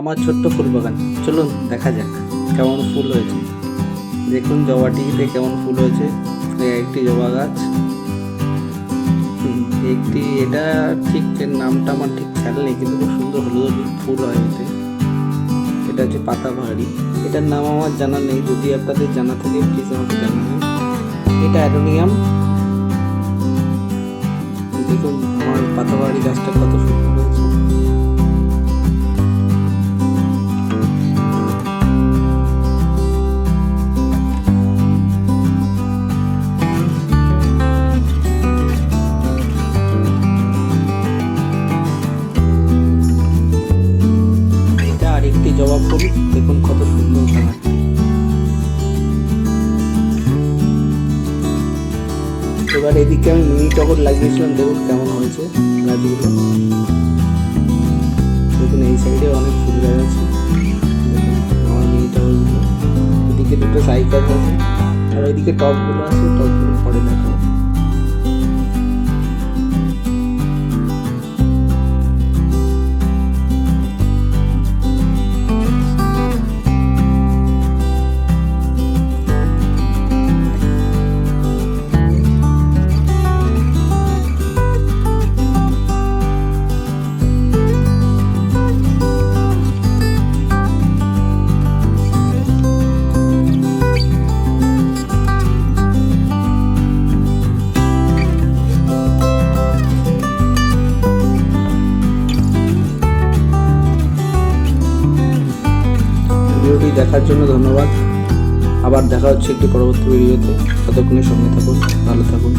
আমার ছোট্ট ফুল বাগান। চলুন, দেখা যাক কেমন ফুল হয়েছে। দেখুন, জবাটিতে কেমন ফুল হয়েছে। একটি জবা গাছ। একটি, এটা ঠিক নামটা আমার ঠিক খেয়াল নেই, কিন্তু খুব সুন্দর হলুদ ফুল হয় এতে। এটা হচ্ছে পাতাবাহারি। এটার নাম আমার জানা নেই, যদি আপনাদের জানা থাকে প্লিজ আমাকে জানাবেন। এটা অ্যাডোনিয়াম। দেখুন, আমার পাতাবাহারি গাছটা কত সুন্দর হয়েছে। জবা ফুল দেখুন কত সুন্দর কালারটি এবার এদিকে আমি মিনি টগর লাগিয়েছিলাম দেখুন কেমন হয়েছে গাছগুলো দেখুন, এই সাইডে অনেক ফুল গাছ আছে আমার মিনি টগরগুলো এদিকে দুটো সাইকেল আছে, আর এদিকে টবগুলো আছে টবগুলো পরে দেখাবো। দেখার জন্য ধন্যবাদ। আবার দেখা হচ্ছে একটি পরবর্তী ভিডিওতে। ততক্ষণের সঙ্গে থাকুন ভালো থাকুন।